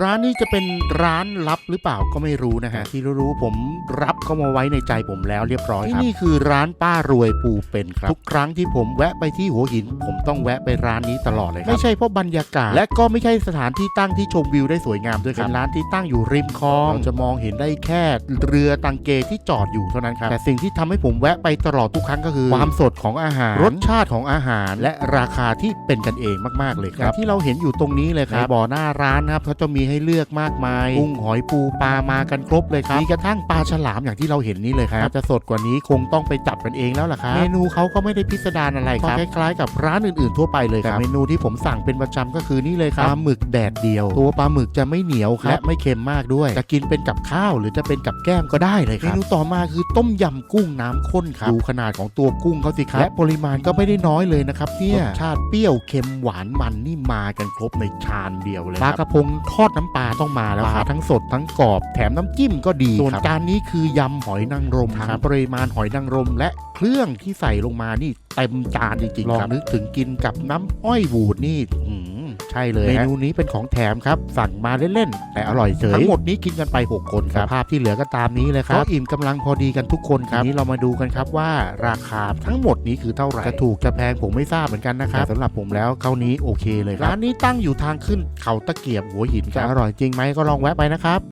ร้านนี้จะเป็นร้านลับหรือเปล่าก็ไม่รู้นะฮะที่รู้ๆผมรับเข้ามาไว้ในใจผมแล้วเรียบร้อยครับที่นี่คือร้านป้ารวยปูเป็นครับ ทุกครั้งที่ผมแวะไปที่หัวหิน ผมต้องแวะไปร้านนี้ตลอดเลยครับไม่ใช่เพราะบรรยากาศ และก็ไม่ใช่สถานที่ตั้งที่ชมวิวได้สวยงามด้วยครับเป็นร้านที่ตั้งอยู่ริมคลองเราจะมองเห็นได้แค่เรือตังเกที่จอดอยู่เท่านั้นครับแต่สิ่งที่ทำให้ผมแวะไปตลอดทุกครั้งก็คือ ความสดของอาหาร รสชาติของอาหาร และราคาที่เป็นกันเองมากๆเลยครับที่เราเห็นอยู่ตรงนี้เลยครับในบ่อหน้าร้านนะครับเขาจะมีให้เลือกมากมายกุ้งหอยปูปลามากันครบเลยครับมีกระทั่งปลาฉลามอย่างที่เราเห็นนี้เลยครับจะสดกว่านี้คงต้องไปจับกันเองแล้วล่ะครับเมนูเขาก็ไม่ได้พิสดารอะไรครับคล้ายๆกับร้านอื่นๆทั่วไปเลยครับแต่เมนูที่ผมสั่งเป็นประจำก็คือนี่เลยครับปลาหมึกแดดเดียว ตัวปลาหมึกจะไม่เหนียวครับและไม่เค็มมากด้วย จะกินเป็นกับข้าวหรือจะเป็นกับแก้มก็ได้เลยครับเมนูต่อมาคือต้มยำกุ้งน้ำข้นครับดูขนาดของตัวกุ้งเขาสิครับและปริมาณก็ไม่ได้น้อยเลยนะครับเนี่ยรสชาติเปรี้ยวเค็มหวานมันนี่มากันครบในชามเดียวเลยปลากระพงทอดน้ำปลาต้องมาแล้วครับทั้งสดทั้งกรอบแถมน้ำจิ้มก็ดีส่วนจานนี้คือยำหอยนางรมครับปริมาณหอยนางรมและเครื่องที่ใส่ลงมานี่ เต็มจานจริงๆลองนึกถึงกินกับน้ำอ้อยบูดนี่อืมใช่เลยเมนูนี้เป็นของแถมครับ สั่งมาเล่นๆแต่อร่อยเฉยทั้งหมดนี้กินกันไป 6 คนครับภาพที่เหลือก็ตามนี้เลยครับก็อิ่มกำลังพอดีกันทุกคนครับทีนี้เรามาดูกันครับว่าราคาทั้งหมดนี้คือเท่าไหร่จะถูกจะแพงผมไม่ทราบเหมือนกันนะครับแต่สำหรับผมแล้วเท่านี้โอเคเลยครับร้านนี้ตั้งอยู่ทางขึ้นเขาตะเกียบหัวหินครับอร่อยจริงไหมก็ลองแวะไปนะครับ